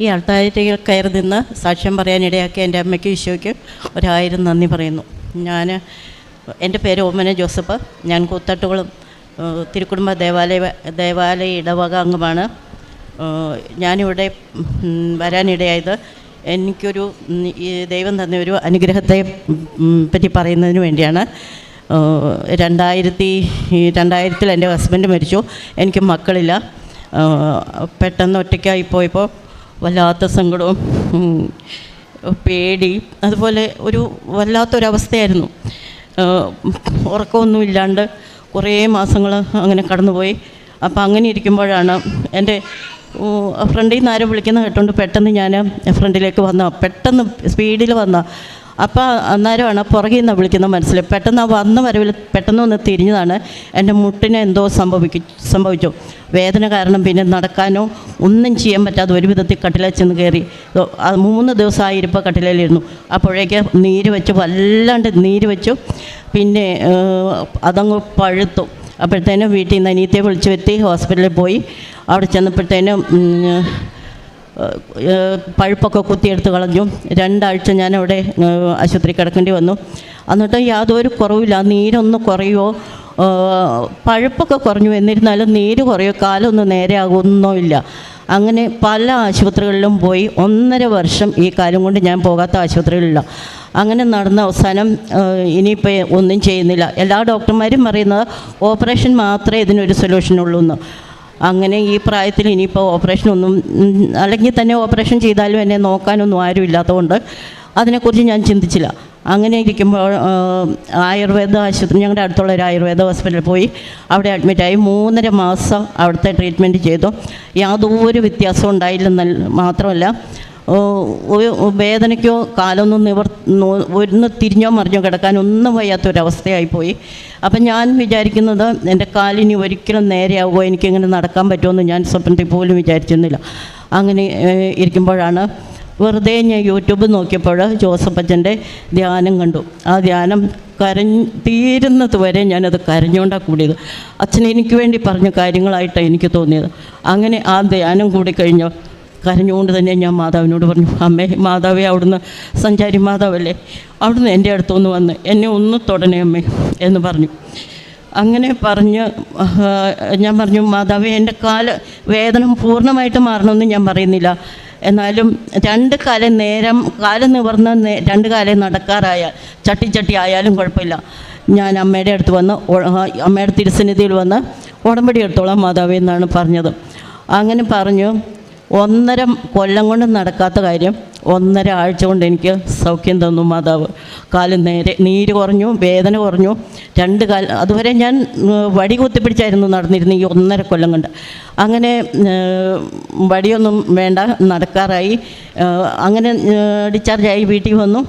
ഈ അൾത്താരിയിൽ കയറി നിന്ന് സാക്ഷ്യം പറയാനിടയാക്കിയ എന്റെ അമ്മയ്ക്ക് ഈശോയ്ക്ക് ഒരായിരം നന്ദി പറയുന്നു. ഞാൻ എന്റെ പേര് ഓമന ജോസഫ്. ഞാൻ കൂത്തട്ടുകളും തിരുക്കുടുംബ ദേവാലയ ദേവാലയ ഇടവക അംഗമാണ്. ഞാനിവിടെ വരാനിടയായത് എനിക്കൊരു ദൈവം തന്ന ഒരു അനുഗ്രഹത്തെ പറ്റി പറയുന്നതിന് വേണ്ടിയാണ്. രണ്ടായിരത്തി രണ്ടായിരത്തിൽ എന്റെ ഹസ്ബൻഡ് മരിച്ചു. എനിക്ക് മക്കളില്ല. പെട്ടെന്ന് ഒറ്റയ്ക്കായി പോയപ്പോൾ വല്ലാത്ത സങ്കടവും പേടി അതുപോലെ ഒരു വല്ലാത്തൊരവസ്ഥയായിരുന്നു. ഉറക്കമൊന്നും ഉറക്കമൊന്നുമില്ലാണ്ട് കുറേ മാസങ്ങൾ അങ്ങനെ കടന്നുപോയി. അപ്പോൾ അങ്ങനെ ഇരിക്കുമ്പോഴാണ് എന്റെ ഫ്രണ്ടിൽ നിന്ന് ആരും വിളിക്കുന്ന കേട്ടോണ്ട് പെട്ടെന്ന് ഞാൻ ഫ്രണ്ടിലേക്ക് വന്ന പെട്ടെന്ന് സ്പീഡിൽ വന്ന അപ്പോൾ അന്നേരമാണ് പുറകിൽ നിന്ന് വിളിക്കുന്നത് മനസ്സിൽ പെട്ടെന്ന് വന്ന വരവിൽ പെട്ടെന്ന് ഒന്ന് തിരിഞ്ഞതാണ് എന്റെ മുട്ടിന് എന്തോ സംഭവിക്കും സംഭവിച്ചു. വേദന കാരണം പിന്നെ നടക്കാനോ ഒന്നും ചെയ്യാൻ പറ്റാതെ ഒരു വിധത്തിൽ കട്ടിലെ ചെന്ന് കയറി. മൂന്ന് ദിവസമായി ഇരിപ്പോൾ കട്ടിലേലിരുന്നു അപ്പോഴേക്ക് നീര് വെച്ച് വല്ലാണ്ട് നീര് വെച്ചു. പിന്നെ അതങ്ങ് പഴുത്തു. അപ്പോഴത്തേനും വീട്ടിൽ നിന്ന് അനിയത്തെ വിളിച്ചു വരുത്തി ഹോസ്പിറ്റലിൽ പോയി. അവിടെ ചെന്നപ്പോഴത്തേനും പഴുപ്പൊക്കെ കുത്തിയെടുത്ത് കളഞ്ഞു. രണ്ടാഴ്ച ഞാനവിടെ ആശുപത്രി കിടക്കേണ്ടി വന്നു. എന്നിട്ട് യാതൊരു കുറവില്ല നീരൊന്ന് കുറയുമോ പഴുപ്പൊക്കെ കുറഞ്ഞു. എന്നിരുന്നാലും നീര് കുറയോ? കാലൊന്ന് നേരെ അങ്ങനെ പല ആശുപത്രികളിലും പോയി ഒന്നര വർഷം ഈ കാലം കൊണ്ട് ഞാൻ പോകാത്ത ആശുപത്രികളില്ല. അങ്ങനെ നടന്ന അവസാനം ഇനിയിപ്പോൾ ഒന്നും ചെയ്യുന്നില്ല. എല്ലാ ഡോക്ടർമാരും പറയുന്നത് ഓപ്പറേഷൻ മാത്രമേ ഇതിനൊരു സൊല്യൂഷനുള്ളൂ എന്ന് അങ്ങനെ ഈ പ്രായത്തിൽ ഇനിയിപ്പോൾ ഓപ്പറേഷൻ ഒന്നും അല്ലെങ്കിൽ തന്നെ ഓപ്പറേഷൻ ചെയ്താലും എന്നെ നോക്കാനൊന്നും ആരും ഇല്ലാത്തതുകൊണ്ട് അതിനെക്കുറിച്ച് ഞാൻ ചിന്തിച്ചില്ല. അങ്ങനെ ഇരിക്കുമ്പോൾ ആയുർവേദ ആശുപത്രി ഞങ്ങളുടെ അടുത്തുള്ള ഒരു ആയുർവേദ ഹോസ്പിറ്റലിൽ പോയി അവിടെ അഡ്മിറ്റായി മൂന്നര മാസം അവിടുത്തെ ട്രീറ്റ്മെന്റ് ചെയ്തു. യാതൊരു വ്യത്യാസവും ഉണ്ടായില്ലെന്നല്ല മാത്രമല്ല വേദനയ്ക്കോ കാലൊന്നും നിവർ ഒന്ന് തിരിഞ്ഞോ മറിഞ്ഞോ കിടക്കാൻ ഒന്നും വയ്യാത്തൊരവസ്ഥയായി പോയി അപ്പം ഞാൻ വിചാരിക്കുന്നത് എന്റെ കാലിനി ഒരിക്കലും നേരെയാവുമോ എനിക്കിങ്ങനെ നടക്കാൻ പറ്റുമെന്ന് ഞാൻ സ്വപ്നത്തിൽ പോലും വിചാരിച്ചിരുന്നില്ല. അങ്ങനെ ഇരിക്കുമ്പോഴാണ് വെറുതെ ഞാൻ യൂട്യൂബ് നോക്കിയപ്പോൾ ജോസഫ് അച്ഛന്റെ ധ്യാനം കണ്ടു. ആ ധ്യാനം കരഞ്ഞ് തീരുന്നത് വരെ ഞാനത് കരഞ്ഞുകൊണ്ടാണ് കൂടിയത്. അച്ഛൻ എനിക്ക് വേണ്ടി പറഞ്ഞ കാര്യങ്ങളായിട്ടാണ് എനിക്ക് തോന്നിയത്. അങ്ങനെ ആ ധ്യാനം കൂടി കഴിഞ്ഞു കരഞ്ഞുകൊണ്ട് തന്നെ ഞാൻ മാതാവിനോട് പറഞ്ഞു അമ്മേ മാതാവേ അവിടുന്ന് സഞ്ചാരി മാതാവല്ലേ? അവിടുന്ന് എന്റെ അടുത്തൊന്ന് വന്ന് എന്നെ ഒന്ന് തൊടണേ അമ്മേ എന്ന് പറഞ്ഞു. അങ്ങനെ പറഞ്ഞ് ഞാൻ പറഞ്ഞു മാതാവേ എന്റെ കാൽ വേദന പൂർണമായിട്ട് മാറണമെന്ന് ഞാൻ പറയുന്നില്ല. എന്നാലും രണ്ട് കാലം നേരം കാലം നിവർന്ന് രണ്ട് കാലം നടക്കാറായാൽ ചട്ടി ചട്ടി ആയാലും കുഴപ്പമില്ല. ഞാൻ അമ്മയുടെ അടുത്ത് വന്ന് അമ്മയുടെ തിരുസന്നിധിയിൽ വന്ന് ഉടമ്പടി എടുത്തോളാം മാതാവേ എന്നാണ് പറഞ്ഞത്. അങ്ങനെ പറഞ്ഞു ഒന്നര കൊല്ലം കൊണ്ട് നടക്കാത്ത കാര്യം ഒന്നര ആഴ്ച കൊണ്ട് എനിക്ക് സൗഖ്യം തന്നു മാതാവ്. കാൽ നേരെ നീര് കുറഞ്ഞു വേദന കുറഞ്ഞു. രണ്ട് കാൽ അതുവരെ ഞാൻ വടി കുത്തിപ്പിടിച്ചായിരുന്നു നടന്നിരുന്നത് ഈ ഒന്നര കൊല്ലം കൊണ്ട്. അങ്ങനെ വടിയൊന്നും വേണ്ട നടക്കാറായി. അങ്ങനെ ഡിസ്ചാർജായി വീട്ടിൽ വന്നു.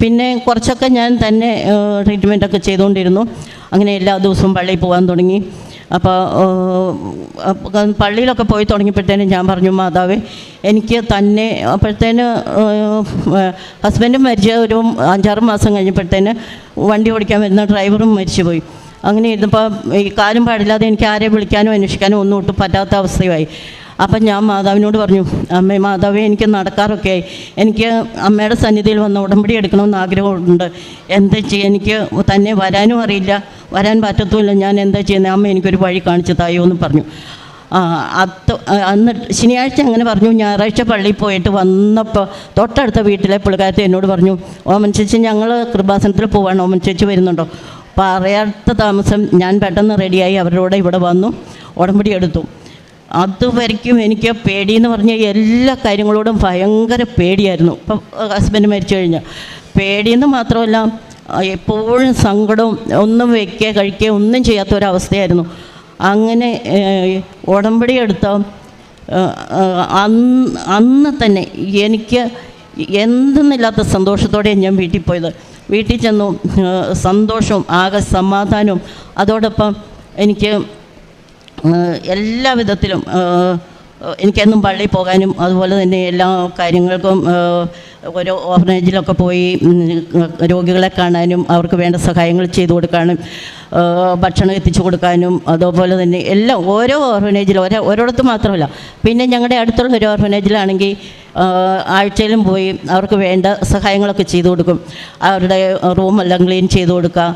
പിന്നെ കുറച്ചൊക്കെ ഞാൻ തന്നെ ട്രീറ്റ്മെന്റൊക്കെ ചെയ്തുകൊണ്ടിരുന്നു. അങ്ങനെ എല്ലാ ദിവസവും പള്ളിയിൽ പോകാൻ തുടങ്ങി. അപ്പോൾ പള്ളിയിലൊക്കെ പോയി തുടങ്ങിയപ്പോഴത്തേനും ഞാൻ പറഞ്ഞു മാതാവേ എനിക്ക് തന്നെ അപ്പോഴത്തേന് ഹസ്ബൻഡും മരിച്ച ഒരു അഞ്ചാറ് മാസം കഴിഞ്ഞപ്പോഴത്തേന് വണ്ടി ഓടിക്കാൻ വരുന്ന ഡ്രൈവറും മരിച്ചുപോയി. അങ്ങനെ ഇരുന്നപ്പോൾ ഈ കാലും പാടില്ലാതെ എനിക്ക് ആരെ വിളിക്കാനോ അന്വേഷിക്കാനോ ഒന്നും ഒട്ടും പറ്റാത്ത അവസ്ഥയായി അപ്പം ഞാൻ മാതാവിനോട് പറഞ്ഞു അമ്മേ മാതാവേ എനിക്ക് നടക്കാറൊക്കെ ആയി. എനിക്ക് അമ്മയുടെ സന്നിധിയിൽ വന്ന് ഉടമ്പടി എടുക്കണമെന്ന് ആഗ്രഹമുണ്ട്. എന്താ ചെയ്യുക എനിക്ക് തന്നെ വരാനും അറിയില്ല. വരാൻ പറ്റത്തുമില്ല. ഞാൻ എന്താ ചെയ്യുന്നത് അമ്മ എനിക്കൊരു വഴി കാണിച്ചു തായോ എന്ന് പറഞ്ഞു. ആ അത് അന്ന് ശനിയാഴ്ച അങ്ങനെ പറഞ്ഞു. ഞായറാഴ്ച പള്ളിയിൽ പോയിട്ട് വന്നപ്പോൾ തൊട്ടടുത്ത വീട്ടിലെ പുള്ളിക്കാരത്തെ എന്നോട് പറഞ്ഞു ഓമൻ ചേച്ചി ഞങ്ങൾ കൃപാസനത്തിൽ പോവാണ്. ഓമൻ ചേച്ചി വരുന്നുണ്ടോ? പറയാത്ത താമസം ഞാൻ പെട്ടെന്ന് റെഡിയായി അവരോട് ഇവിടെ വന്നു ഉടമ്പടി എടുത്തു. അതുവരയ്ക്കും എനിക്ക് പേടിയെന്ന് പറഞ്ഞ എല്ലാ കാര്യങ്ങളോടും ഭയങ്കര പേടിയായിരുന്നു. ഇപ്പം ഹസ്ബൻഡ് മരിച്ചു കഴിഞ്ഞാൽ പേടിയെന്ന് മാത്രമല്ല എപ്പോഴും സങ്കടവും ഒന്നും വയ്ക്കുക കഴിക്കുക ഒന്നും ചെയ്യാത്ത ഒരവസ്ഥയായിരുന്നു. അങ്ങനെ ഉടമ്പടി എടുത്ത അന്ന് അന്ന് തന്നെ എനിക്ക് എന്തെന്നില്ലാത്ത സന്തോഷത്തോടെ ഞാൻ വീട്ടിൽ പോയത്. വീട്ടിൽ ചെന്നു സന്തോഷവും ആകെ സമാധാനവും അതോടൊപ്പം എനിക്ക് എല്ലാ വിധത്തിലും എനിക്കെന്നും പള്ളിയിൽ പോകാനും അതുപോലെ തന്നെ എല്ലാ കാര്യങ്ങൾക്കും ഓരോ ഓർഫനേജിലൊക്കെ പോയി രോഗികളെ കാണാനും അവർക്ക് വേണ്ട സഹായങ്ങൾ ചെയ്തു കൊടുക്കാനും ഭക്ഷണം എത്തിച്ചു കൊടുക്കാനും അതുപോലെ തന്നെ എല്ലാം ഓരോ ഓർഫനേജിലും ഓരോ ഓരോടത്ത് മാത്രമല്ല. പിന്നെ ഞങ്ങളുടെ അടുത്തുള്ള ഒരു ഓർഫനേജിലാണെങ്കിൽ ആഴ്ചയിലും പോയി അവർക്ക് വേണ്ട സഹായങ്ങളൊക്കെ ചെയ്തു കൊടുക്കും. അവരുടെ റൂമെല്ലാം ക്ലീൻ ചെയ്തു കൊടുക്കുക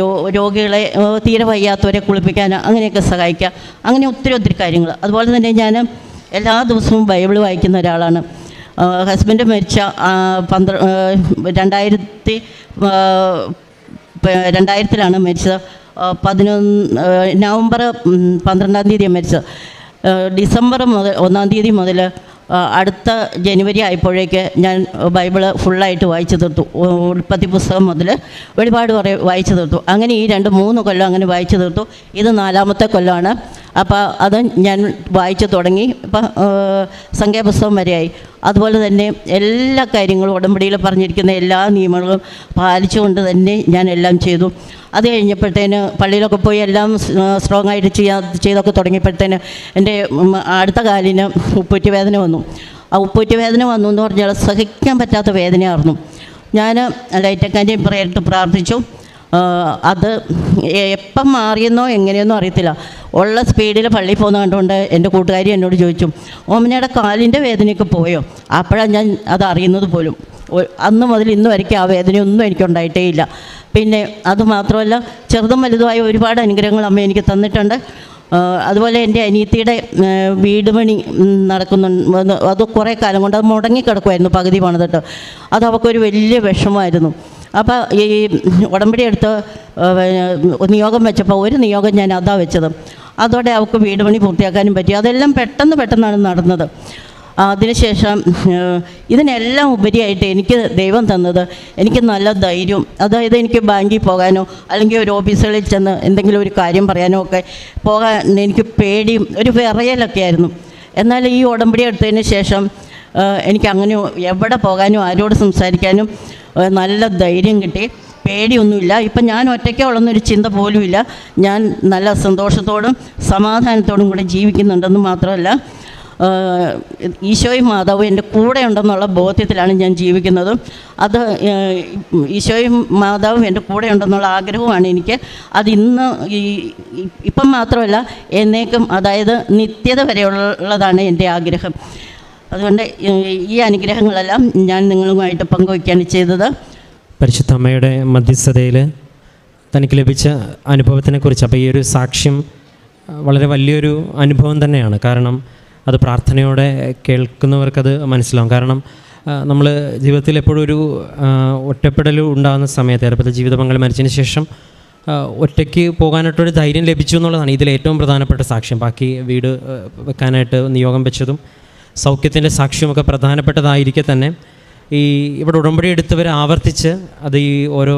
രോ രോഗികളെ തീരെ വയ്യാത്തവരെ കുളിപ്പിക്കാൻ അങ്ങനെയൊക്കെ സഹായിക്കുക അങ്ങനെ ഒത്തിരി ഒത്തിരി കാര്യങ്ങൾ അതുപോലെ തന്നെ ഞാൻ എല്ലാ ദിവസവും ബൈബിൾ വായിക്കുന്ന ഒരാളാണ്. ഹസ്ബൻഡ് മരിച്ച പന്ത്ര രണ്ടായിരത്തി രണ്ടായിരത്തിലാണ് മരിച്ചത്. പതിനൊന്ന് നവംബർ പന്ത്രണ്ടാം തീയതിയാണ് മരിച്ചത്. ഡിസംബർ മുതൽ ഒന്നാം തീയതി മുതൽ അടുത്ത ജനുവരി ആയപ്പോഴേക്ക് ഞാൻ ബൈബിൾ ഫുള്ളായിട്ട് വായിച്ചു തീർത്തു. ഉൽപ്പത്തി പുസ്തകം മുതൽ വെളിപാട് കുറേ വായിച്ചു തീർത്തു. അങ്ങനെ ഈ രണ്ട് മൂന്ന് കൊല്ലം അങ്ങനെ വായിച്ചു തീർത്തു. ഇത് നാലാമത്തെ കൊല്ലമാണ് അപ്പോൾ അത് ഞാൻ വായിച്ചു തുടങ്ങി. ഇപ്പം സംഖ്യാപുസ്തകം വരെയായി. അതുപോലെ തന്നെ എല്ലാ കാര്യങ്ങളും ഉടമ്പടിയിൽ പറഞ്ഞിരിക്കുന്ന എല്ലാ നിയമങ്ങളും പാലിച്ചുകൊണ്ട് തന്നെ ഞാൻ എല്ലാം ചെയ്തു. അത് കഴിഞ്ഞപ്പോഴത്തേന് പള്ളിയിലൊക്കെ പോയി എല്ലാം സ്ട്രോങ് ആയിട്ട് ചെയ്യാ ചെയ്തൊക്കെ തുടങ്ങിയപ്പോഴത്തേന് എന്റെ അടുത്ത കാലിന് ഉപ്പൂറ്റി വേദന വന്നു. ആ ഉപ്പൂറ്റി വേദന വന്നു എന്ന് പറഞ്ഞാൽ സഹിക്കാൻ പറ്റാത്ത വേദനയായിരുന്നു. ഞാൻ ലൈറ്റക്കാന്റെ പ്രേരിട്ട് പ്രാർത്ഥിച്ചു. അത് എപ്പം മാറിയെന്നോ എങ്ങനെയെന്നോ അറിയത്തില്ല. ഉള്ള സ്പീഡിൽ പള്ളിയിൽ പോകുന്ന കണ്ടുകൊണ്ട് എന്റെ കൂട്ടുകാരി എന്നോട് ചോദിച്ചു ഓമനയുടെ കാലിന്റെ വേദനയൊക്കെ പോയോ? അപ്പോഴാണ് ഞാൻ അത് അറിയുന്നത് പോലും. അന്ന് മുതൽ ഇന്ന് വരയ്ക്കും ആ വേദനയൊന്നും എനിക്കുണ്ടായിട്ടേ ഇല്ല. പിന്നെ അതുമാത്രമല്ല ചെറുതും വലുതുമായ ഒരുപാട് അനുഗ്രഹങ്ങൾ അമ്മ എനിക്ക് തന്നിട്ടുണ്ട്. അതുപോലെ എന്റെ അനിയത്തിയുടെ വീട് പണി അത് കുറേ കാലം കൊണ്ട് അത് മുടങ്ങിക്കിടക്കുമായിരുന്നു പകുതി പണിതിട്ട്. അത് അവൾക്കൊരു വലിയ വിഷമമായിരുന്നു. അപ്പോൾ ഈ ഉടമ്പടി എടുത്ത് നിയോഗം വെച്ചപ്പോൾ ഒരു നിയോഗം ഞാൻ അതാ വെച്ചത്. അതോടെ അവൾക്ക് വീട് പണി പൂർത്തിയാക്കാനും പറ്റി. അതെല്ലാം പെട്ടെന്ന് പെട്ടെന്നാണ് നടന്നത്. അതിനുശേഷം ഇതിനെല്ലാം ഉപരിയായിട്ട് എനിക്ക് ദൈവം തന്നത് എനിക്ക് നല്ല ധൈര്യം. അതായത് എനിക്ക് ബാങ്കിൽ പോകാനോ അല്ലെങ്കിൽ ഒരു ഓഫീസുകളിൽ ചെന്ന് എന്തെങ്കിലും ഒരു കാര്യം പറയാനോ ഒക്കെ പോകാൻ എനിക്ക് പേടിയും ഒരു വിറയലൊക്കെ ആയിരുന്നു. എന്നാൽ ഈ ഉടമ്പടി എടുത്തതിന് ശേഷം എനിക്ക് അങ്ങനെ എവിടെ പോകാനും ആരോട് സംസാരിക്കാനും നല്ല ധൈര്യം കിട്ടി. പേടിയൊന്നുമില്ല. ഇപ്പം ഞാൻ ഒറ്റയ്ക്കേ ഉള്ളെന്നൊരു ചിന്ത പോലുമില്ല. ഞാൻ നല്ല സന്തോഷത്തോടും സമാധാനത്തോടും കൂടെ ജീവിക്കുന്നുണ്ടെന്ന് മാത്രമല്ല ഈശോയും മാതാവും എന്റെ കൂടെ ഉണ്ടെന്നുള്ള ബോധ്യത്തിലാണ് ഞാൻ ജീവിക്കുന്നത്. അത് ഈശോയും മാതാവും എന്റെ കൂടെ ഉണ്ടെന്നുള്ള ആഗ്രഹവുമാണ് എനിക്ക്. അത് ഇന്ന് ഈ ഇപ്പം മാത്രമല്ല എന്നേക്കും അതായത് നിത്യത വരെയുള്ളതാണ് എന്റെ ആഗ്രഹം. അതുകൊണ്ട് ഈ അനുഗ്രഹങ്ങളെല്ലാം ഞാൻ നിങ്ങളുമായിട്ട് പങ്കുവയ്ക്കുകയാണ് ചെയ്തത്. പരിശുദ്ധ അമ്മയുടെ മധ്യസ്ഥതയിൽ തനിക്ക് ലഭിച്ച അനുഭവത്തിനെക്കുറിച്ച് അപ്പോൾ ഈ ഒരു സാക്ഷ്യം വളരെ വലിയൊരു അനുഭവം തന്നെയാണ്. കാരണം അത് പ്രാർത്ഥനയോടെ കേൾക്കുന്നവർക്കത് മനസ്സിലാവും. കാരണം നമ്മൾ ജീവിതത്തിൽ എപ്പോഴും ഒരു ഒറ്റപ്പെടൽ ഉണ്ടാകുന്ന സമയത്ത് ചെറുപ്പത്തിൽ ജീവിത പങ്കാളി മരിച്ചതിന് ശേഷം ഒറ്റയ്ക്ക് പോകാനായിട്ടൊരു ധൈര്യം ലഭിച്ചു എന്നുള്ളതാണ് ഇതിൽ ഏറ്റവും പ്രധാനപ്പെട്ട സാക്ഷ്യം. ബാക്കി വീട് വെക്കാനായിട്ട് നിയോഗം വെച്ചതും സൗഖ്യത്തിന്റെ സാക്ഷ്യമൊക്കെ പ്രധാനപ്പെട്ടതായിരിക്കെ തന്നെ. ഈ ഇവിടെ ഉടമ്പടി എടുത്തവർ ആവർത്തിച്ച് അത് ഈ ഓരോ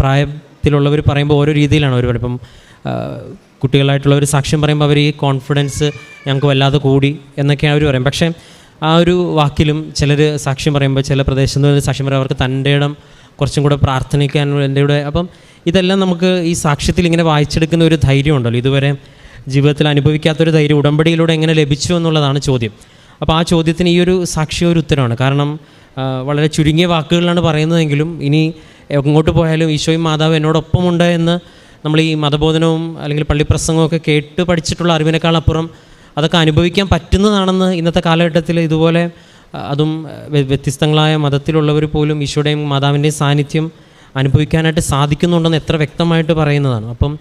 പ്രായത്തിലുള്ളവർ പറയുമ്പോൾ ഓരോ രീതിയിലാണ് അവർ ഇപ്പം കുട്ടികളായിട്ടുള്ളവർ സാക്ഷ്യം പറയുമ്പോൾ അവർ ഈ കോൺഫിഡൻസ് ഞങ്ങൾക്ക് വല്ലാതെ കൂടി എന്നൊക്കെയാണ് അവർ പറയും. പക്ഷേ ആ ഒരു വാക്കിലും ചിലർ സാക്ഷ്യം പറയുമ്പോൾ ചില പ്രദേശത്ത് നിന്ന് സാക്ഷ്യം പറയുമ്പോൾ അവർക്ക് തന്റെ ഇടം കുറച്ചും കൂടെ പ്രാർത്ഥനിക്കാൻ എന്റെ കൂടെ. അപ്പം ഇതെല്ലാം നമുക്ക് ഈ സാക്ഷ്യത്തിൽ ഇങ്ങനെ വായിച്ചെടുക്കുന്ന ഒരു ധൈര്യം ഉണ്ടല്ലോ. ഇതുവരെ ജീവിതത്തിൽ അനുഭവിക്കാത്തൊരു ധൈര്യം ഉടമ്പടിയിലൂടെ എങ്ങനെ ലഭിച്ചു എന്നുള്ളതാണ് ചോദ്യം. അപ്പോൾ ആ ചോദ്യത്തിന് ഈ ഒരു സാക്ഷ്യം ഒരു ഉത്തരമാണ്. കാരണം വളരെ ചുരുങ്ങിയ വാക്കുകളിലാണ് പറയുന്നതെങ്കിലും ഇനി എങ്ങോട്ട് പോയാലും ഈശോയും മാതാവ് എന്നോടൊപ്പമുണ്ട് എന്ന് നമ്മൾ ഈ മതബോധനവും അല്ലെങ്കിൽ പള്ളിപ്രസംഗവും ഒക്കെ കേട്ട് പഠിച്ചിട്ടുള്ള അറിവിനേക്കാൾ അപ്പുറം അതൊക്കെ അനുഭവിക്കാൻ പറ്റുന്നതാണെന്ന് ഇന്നത്തെ കാലഘട്ടത്തിൽ ഇതുപോലെ അതും വ്യ- വ്യത്യസ്തങ്ങളായ മതത്തിലുള്ളവർ പോലും ഈശോയുടെയും മാതാവിന്റെയും സാന്നിധ്യം അനുഭവിക്കാനായിട്ട് സാധിക്കുന്നുണ്ടെന്ന് എത്ര വ്യക്തമായിട്ട് പറയുന്നതാണ്. അപ്പം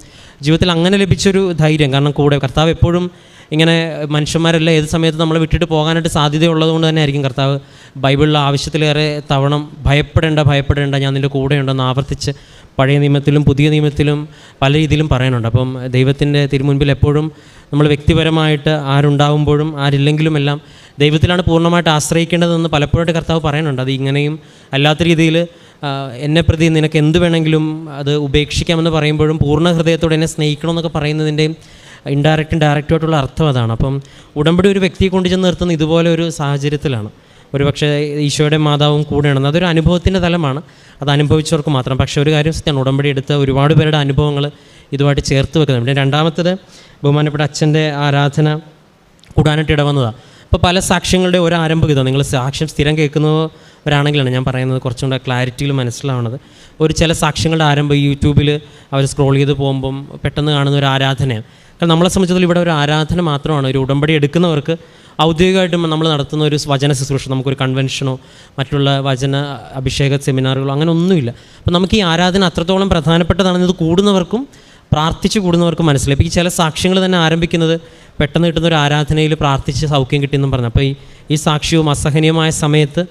ജീവിതത്തിൽ അങ്ങനെ ലഭിച്ചൊരു ധൈര്യം കാരണം കൂടെ കർത്താവ് എപ്പോഴും ഇങ്ങനെ മനുഷ്യന്മാരെല്ലാം ഏത് സമയത്ത് നമ്മളെ വിട്ടിട്ട് പോകാനായിട്ട് സാധ്യതയുള്ളത് കൊണ്ട് തന്നെ ആയിരിക്കും കർത്താവ് ബൈബിളിൽ ആവശ്യത്തിലേറെ തവണ ഭയപ്പെടേണ്ട ഭയപ്പെടേണ്ട ഞാൻ നിന്റെ കൂടെ ഉണ്ടെന്ന് ആവർത്തിച്ച് പഴയ നിയമത്തിലും പുതിയ നിയമത്തിലും പല രീതിയിലും പറയാനുണ്ട്. അപ്പം ദൈവത്തിന്റെ തിരുമുൻപിൽ എപ്പോഴും നമ്മൾ വ്യക്തിപരമായിട്ട് ആരുണ്ടാവുമ്പോഴും ആരില്ലെങ്കിലും എല്ലാം ദൈവത്തിലാണ് പൂർണമായിട്ട് ആശ്രയിക്കേണ്ടതെന്ന് പലപ്പോഴായിട്ട് കർത്താവ് പറയുന്നുണ്ട് അത് ഇങ്ങനെയും അല്ലാത്ത രീതിയിൽ എന്നെ പ്രതി നിനക്ക് എന്ത് വേണമെങ്കിലും അത് ഉപേക്ഷിക്കാമെന്ന് പറയുമ്പോഴും പൂർണ ഹൃദയത്തോടെ എന്നെ സ്നേഹിക്കണമെന്നൊക്കെ പറയുന്നതിന്റെയും ഇൻഡയറക്റ്റും ഡയറക്റ്റുമായിട്ടുള്ള അർത്ഥം അതാണ്. അപ്പം ഉടമ്പടി ഒരു വ്യക്തിയെ കൊണ്ട് ചെന്ന് നിർത്തുന്ന ഇതുപോലെ ഒരു സാഹചര്യത്തിലാണ്. ഒരു പക്ഷേ ഈശോയുടെ മാതാവും കൂടെയാണ്. അതൊരു അനുഭവത്തിന്റെ തലമാണ്. അത് അനുഭവിച്ചവർക്ക് മാത്രം. പക്ഷേ ഒരു കാര്യം സത്യമാണ് ഉടമ്പടി എടുത്ത ഒരുപാട് പേരുടെ അനുഭവങ്ങൾ ഇതുമായിട്ട് ചേർത്ത് വെക്കുന്നുണ്ട്. രണ്ടാമത്തത് ബഹുമാനപ്പെട്ട അച്ഛന്റെ ആരാധന കൂടാനായിട്ട് ഇടവന്നതാണ് അപ്പോൾ പല സാക്ഷ്യങ്ങളുടെ ഒരു ആരംഭം ഇതാണ് നിങ്ങൾ സാക്ഷ്യം സ്ഥിരം കേൾക്കുന്നവരാണെങ്കിലാണ് ഞാൻ പറയുന്നത്. കുറച്ചും കൂടെ ക്ലാരിറ്റിയിൽ മനസ്സിലാവുന്നത് ഒരു ചില സാക്ഷ്യങ്ങളുടെ ആരംഭം യൂട്യൂബിൽ അവർ സ്ക്രോൾ ചെയ്ത് പോകുമ്പം പെട്ടെന്ന് കാണുന്ന ഒരു ആരാധനയാണ്. കാരണം നമ്മളെ സംബന്ധിച്ചിടത്തോളം ഇവിടെ ഒരു ആരാധന മാത്രമാണ്. ഒരു ഉടമ്പടി എടുക്കുന്നവർക്ക് ഔദ്യോഗികമായിട്ടും നമ്മൾ നടത്തുന്ന ഒരു വചന ശുശ്രൂഷ നമുക്കൊരു കൺവെൻഷനോ മറ്റുള്ള വചന അഭിഷേക സെമിനാറുകളോ അങ്ങനെ ഒന്നുമില്ല. അപ്പം നമുക്ക് ഈ ആരാധന അത്രത്തോളം പ്രധാനപ്പെട്ടതാണെന്ന് ഇത് കൂടുന്നവർക്കും പ്രാർത്ഥിച്ച് കൂടുന്നവർക്കും മനസ്സിലായി. ഇപ്പോൾ ഈ ചില സാക്ഷ്യങ്ങൾ തന്നെ ആരംഭിക്കുന്നത് പെട്ടെന്ന് കിട്ടുന്ന ഒരു ആരാധനയിൽ പ്രാർത്ഥിച്ച് സൗഖ്യം കിട്ടിയെന്നും പറഞ്ഞു. അപ്പോൾ ഈ ഈ സാക്ഷ്യവും അസഹനീയമായ സമയത്ത്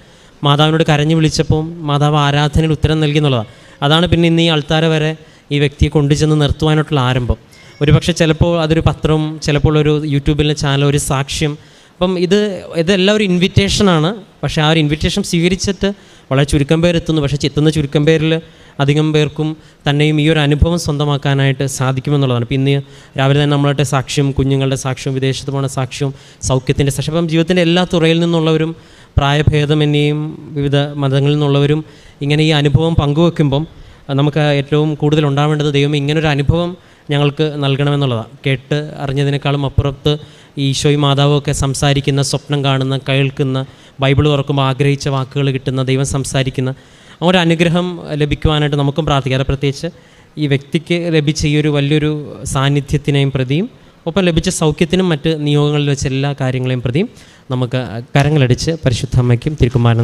മാതാവിനോട് കരഞ്ഞു വിളിച്ചപ്പോൾ മാതാവ് ആരാധനയിൽ ഉത്തരം നൽകി എന്നുള്ളതാണ്. അതാണ് പിന്നെ ഇന്ന് ഈ ആൾത്താര വരെ ഈ വ്യക്തിയെ കൊണ്ടുചെന്ന് നിർത്തുവാനായിട്ടുള്ള ആരംഭം. ഒരുപക്ഷെ ചിലപ്പോൾ അതൊരു പത്രം ചിലപ്പോൾ ഒരു യൂട്യൂബിലെ ചാനൽ ഒരു സാക്ഷ്യം. അപ്പം ഇത് ഇതെല്ലാം ഒരു ഇൻവിറ്റേഷനാണ് പക്ഷേ ആ ഒരു ഇൻവിറ്റേഷൻ സ്വീകരിച്ചിട്ട് വളരെ ചുരുക്കം പേരെത്തുന്നു പക്ഷേ എത്തുന്ന ചുരുക്കം പേരിൽ അധികം പേർക്കും തന്നെയും ഈ ഒരു അനുഭവം സ്വന്തമാക്കാനായിട്ട് സാധിക്കുമെന്നുള്ളതാണ്. ഇപ്പം ഇന്ന് രാവിലെ തന്നെ നമ്മളുടെ സാക്ഷ്യം കുഞ്ഞുങ്ങളുടെ സാക്ഷ്യം വിദേശത്ത് പോണ സാക്ഷ്യം സൗഖ്യത്തിന്റെ സാക്ഷ്യം അപ്പം ജീവിതത്തിന്റെ എല്ലാ തുറയിൽ നിന്നുള്ളവരും പ്രായഭേദമന്യേയും വിവിധ മതങ്ങളിൽ നിന്നുള്ളവരും ഇങ്ങനെ ഈ അനുഭവം പങ്കുവെക്കുമ്പം നമുക്ക് ഏറ്റവും കൂടുതൽ ഉണ്ടാവേണ്ടത് ദൈവം ഇങ്ങനൊരു അനുഭവം ഞങ്ങൾക്ക് നൽകണമെന്നുള്ളതാണ്. കേട്ട് അറിഞ്ഞതിനേക്കാളും അപ്പുറത്ത് ഈശോയും മാതാവും ഒക്കെ സംസാരിക്കുന്ന സ്വപ്നം കാണുന്ന കേൾക്കുന്ന ബൈബിൾ തുറക്കുമ്പോൾ ആഗ്രഹിച്ച വാക്കുകൾ കിട്ടുന്ന ദൈവം സംസാരിക്കുന്ന ആ ഒരു അനുഗ്രഹം ലഭിക്കുവാനായിട്ട് നമുക്കും പ്രാർത്ഥിക്കാം. പ്രത്യേകിച്ച് ഈ വ്യക്തിക്ക് ലഭിച്ച ഈ ഒരു വലിയൊരു സാന്നിധ്യത്തിനെയും പ്രതിയും ഒപ്പം ലഭിച്ച സൗഖ്യത്തിനും മറ്റ് നിയോഗങ്ങളിൽ വെച്ച എല്ലാ കാര്യങ്ങളെയും പ്രതിയും നമുക്ക് കരങ്ങളടിച്ച് പരിശുദ്ധ അമ്മയ്ക്കും തിരുക്കുമാരനും